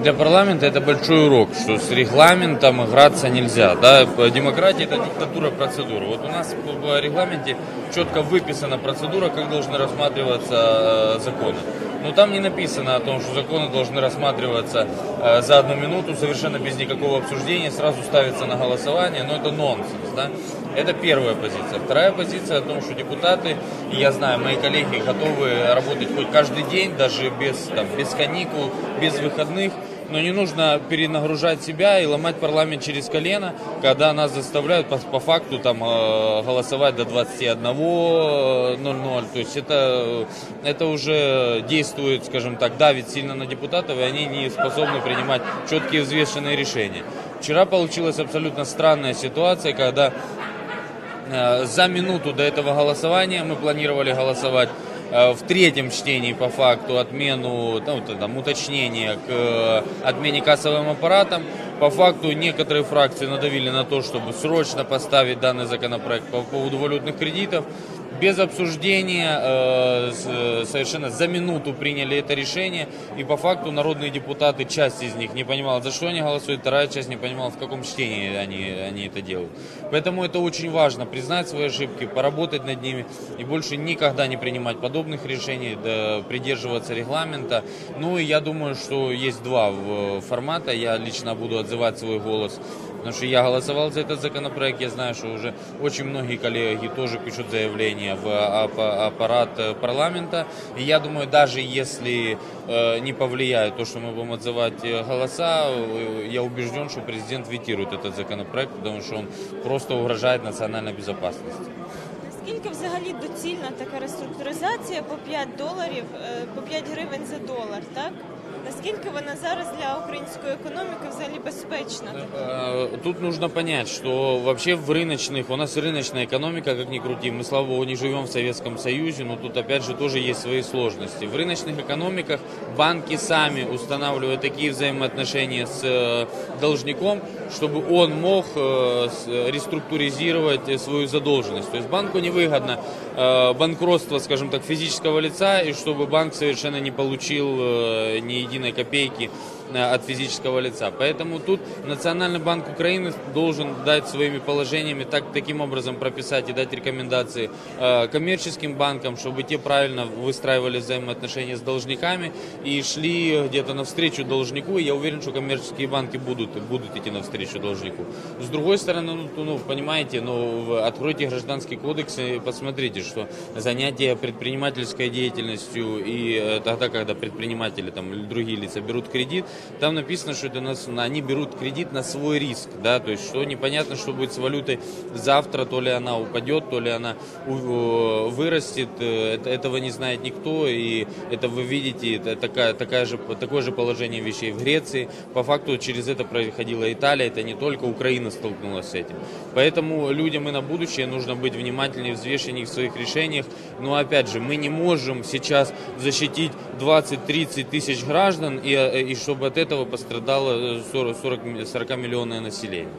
для парламента это большой урок, что с регламентом играться нельзя. Да? Демократия это диктатура процедуры. Вот у нас в регламенте четко выписана процедура, как должны рассматриваться э, законы. Но там не написано о том, что законы должны рассматриваться э, за одну минуту, совершенно без никакого обсуждения, сразу ставится на голосование, но это нонсенс. Да? Это первая позиция. Вторая позиция о том, что депутаты, и я знаю, мои коллеги готовы работать хоть каждый день, даже без, там, без каникул, без выходных, но не нужно перенагружать себя и ломать парламент через колено, когда нас заставляют по, по факту там э, голосовать до 21.00. То есть это, это уже действует, скажем так, давит сильно на депутатов, и они не способны принимать четкие взвешенные решения. Вчера получилась абсолютно странная ситуация, когда э, за минуту до этого голосования мы планировали голосовать Э, в третьем чтении по факту отмену, ну, там, уточнения к э, отмене кассовым аппаратам. По факту некоторые фракции надавили на то, чтобы срочно поставить данный законопроект по поводу валютных кредитов без обсуждения, э, э, совершенно за минуту приняли это решение. И по факту народные депутаты, часть из них не понимала, за что они голосуют, вторая часть не понимала, в каком чтении они, они это делают. Поэтому это очень важно, признать свои ошибки, поработать над ними и больше никогда не принимать подобных решений, да, придерживаться регламента. Ну и я думаю, что есть два формата. Я лично буду отзывать свой голос Потому что я голосовал за этот законопроект, я знаю, что уже очень многие коллеги тоже пишут заявления в аппарат э, парламента. И я думаю, даже если э, не повлияет то, что мы будем отзывать э, голоса, я убежден, что президент ветирует этот законопроект, потому что он просто угрожает национальной безопасности. Наскільки взагалі доцільна така реструктуризація по 5 доларів, по 5 гривень за долар, так? Наскільки вона зараз для української економіки взагалі безпечна? Тут нужно понять, что вообще в рыночных, у нас рыночная экономика, как ни крути, мы, слава богу, не живем в Советском Союзе, но тут опять же тоже есть свои сложности. В рыночных экономиках банки сами устанавливают такие взаимоотношения с э, должником, чтобы он мог э, реструктуризировать свою задолженность. То есть банку невыгодно э, банкротство, скажем так, физического лица, и чтобы банк совершенно не получил ни единой копейки Э, от физического лица. Поэтому тут Национальный банк Украины должен дать своими положениями так, таким образом прописать и дать рекомендации э, коммерческим банкам, чтобы те правильно выстраивали взаимоотношения с должниками и шли где-то навстречу должнику. И я уверен, что коммерческие банки будут, будут идти навстречу должнику. С другой стороны, ну, ну понимаете, ну, откройте гражданский кодекс и посмотрите, что занятие предпринимательской деятельностью и э, тогда, когда предприниматели там, или другие лица берут кредит, там написано, что это нас, они берут кредит на свой риск, да, то есть что непонятно, что будет с валютой завтра, то ли она упадет, то ли она вырастет, э, этого не знает никто, и это вы видите, это такая, такая же, такое же положение вещей в Греции, по факту через это проходила Италия, это не только Украина столкнулась с этим. Поэтому людям и на будущее нужно быть внимательнее, взвешеннее в своих решениях, но опять же, мы не можем сейчас защитить 20-30 тысяч граждан, и, э, и чтобы от этого пострадало 40, 40, 40 миллионное население.